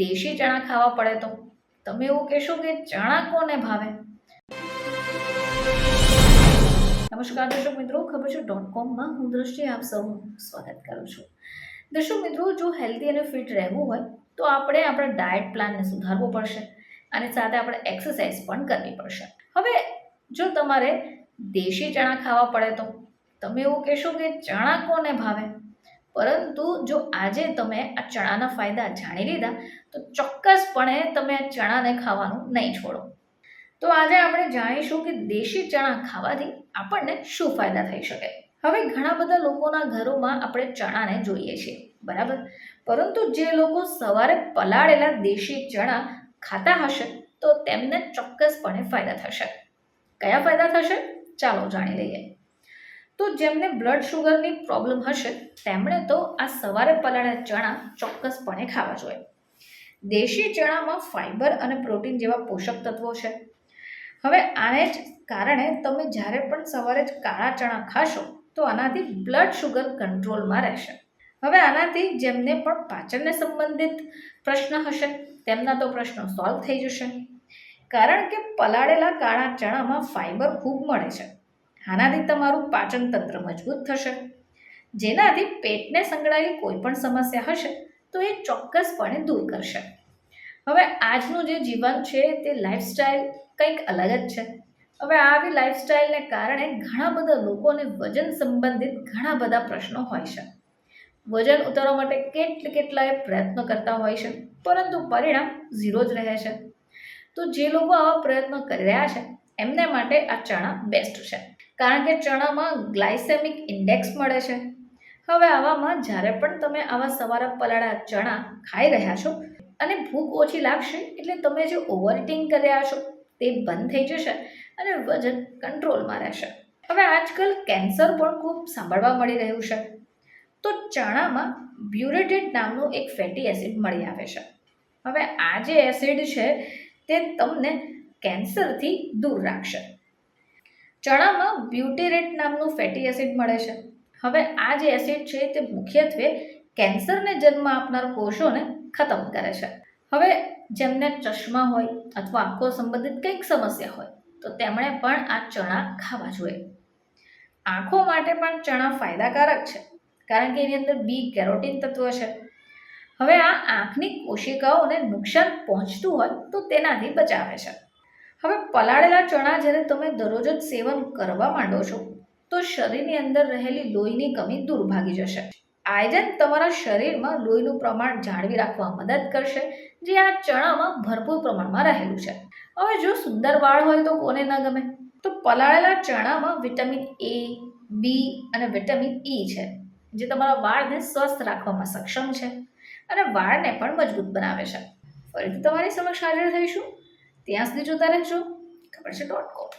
દેશી ચણા ખાવા પડે તો તમે એવું કહેશો કે ચણા કોને ભાવે? નમસ્કાર દર્શક મિત્રો, ખબર છે ડોટ કોમમાં હું દ્રષ્ટિ આપ સૌનું સ્વાગત કરું છું. દર્શક મિત્રો, જો હેલ્ધી અને ફિટ રહેવું હોય તો આપણે આપણા ડાયટ પ્લાનને સુધારવો પડશે અને સાથે આપણે એક્સરસાઇઝ પણ કરવી પડશે. હવે જો તમારે દેશી ચણા ખાવા પડે તો તમે એવું કહેશો કે ચણા કોને ભાવે? પરંતુ જો આજે તમે આ ચણાના ફાયદા જાણી લીધા, તો ચોક્કસપણે તમે આ ચણાને ખાવાનું નહીં છોડો. તો આજે આપણે જાણીશું કે દેશી ચણા ખાવાથી આપણને શું ફાયદા થઈ શકે. હવે ઘણા બધા લોકોના ઘરોમાં આપણે ચણાને જોઈએ છીએ, બરાબર? પરંતુ જે લોકો સવારે પલાળેલા દેશી ચણા ખાતા હશે, તો તેમને ચોક્કસપણે ફાયદા થશે. કયા ફાયદા થશે? ચાલો જાણી લઈએ. તો જેમને બ્લડ શુગરની પ્રોબ્લેમ હશે, તેમણે તો આ સવારે પલાળેલા ચણા ચોક્કસપણે ખાવા જોઈએ. દેશી ચણામાં ફાઇબર અને પ્રોટીન જેવા પોષક તત્વો છે. હવે આને જ કારણે તમે જ્યારે પણ સવારે જ કાળા ચણા ખાશો, તો આનાથી બ્લડ શુગર કંટ્રોલમાં રહેશે. હવે આનાથી જેમને પણ પાચનને સંબંધિત પ્રશ્ન હશે, તેમના તો પ્રશ્નો સોલ્વ થઈ જશે. કારણ કે પલાળેલા કાળા ચણામાં ફાઇબર ખૂબ મળે છે. આનાથી તમારું પાચન તંત્ર મજબૂત થશે. જેનાથી પેટને સંકળાયેલી કોઈ પણ સમસ્યા હશે, તો એ ચોક્કસપણે દૂર કરશે. હવે આજનું જે જીવન છે, તે લાઈફસ્ટાઈલ કંઈક અલગ જ છે. હવે આવી લાઈફસ્ટાઈલને કારણે ઘણા બધા લોકોને વજન સંબંધિત ઘણા બધા પ્રશ્નો હોય છે. વજન ઉતારવા માટે કેટલી કેટલાય પ્રયત્નો કરતા હોય છે, પરંતુ પરિણામ ઝીરો જ રહે છે. તો જે લોકો આવા પ્રયત્નો કરી રહ્યા છે, એમને માટે આ ચણા બેસ્ટ છે. કારણ કે ચણામાં ગ્લાયસેમિક ઇન્ડેક્સ મળે છે. હવે આવામાં જ્યારે પણ તમે આવા સવારા પલાળા ચણા ખાઈ રહ્યા છો અને ભૂખ ઓછી લાગશે એટલે તમે જે ઓવર ઇટિંગ કરી રહ્યા છો તે બંધ થઈ જશે અને વજન કંટ્રોલમાં રહેશે. હવે આજકાલ કેન્સર પણ ખૂબ સાંભળવા મળી રહ્યું છે. તો ચણામાં બ્યુરેટેડ નામનું એક ફેટી એસિડ મળી આવે છે. હવે આ જે એસિડ છે તે તમને કેન્સરથી દૂર રાખશે. ચણામાં બ્યુટેરેટ નામનું ફેટી એસિડ મળે છે. હવે આ જે એસિડ છે તે મુખ્યત્વે કેન્સરને જન્મ આપનાર કોષોને ખતમ કરે છે. હવે જેમને ચશ્મા હોય અથવા આંખો સંબંધિત કંઈક સમસ્યા હોય, તો તેમણે પણ આ ચણા ખાવા જોઈએ. આંખો માટે પણ ચણા ફાયદાકારક છે, કારણ કે એની અંદર બી કેરોટીન તત્વ છે. હવે આ આંખની કોશિકાઓને નુકસાન પહોંચતું હોય તો તેનાથી બચાવે છે. હવે પલાળેલા ચણા જ્યારે તમે દરરોજ જ સેવન કરવા માંડો છો, તો શરીરની અંદર રહેલી લોહીની કમી દૂર ભાગી જશે. આયરન તમારા શરીરમાં લોહીનું પ્રમાણ જાળવી રાખવા મદદ કરશે, જે આ ચણામાં ભરપૂર પ્રમાણમાં રહેલું છે. હવે જો સુંદર વાળ હોય તો કોને ન ગમે? તો પલાળેલા ચણામાં વિટામિન એ, બી અને વિટામિન ઈ છે, જે તમારા વાળને સ્વસ્થ રાખવામાં સક્ષમ છે અને વાળને પણ મજબૂત બનાવે છે. ફરીથી તમારી સમક્ષ હાજર થઈશું. ત્યાં સુધી જોતા રહેજો. ખબર છે ડોટ કોમ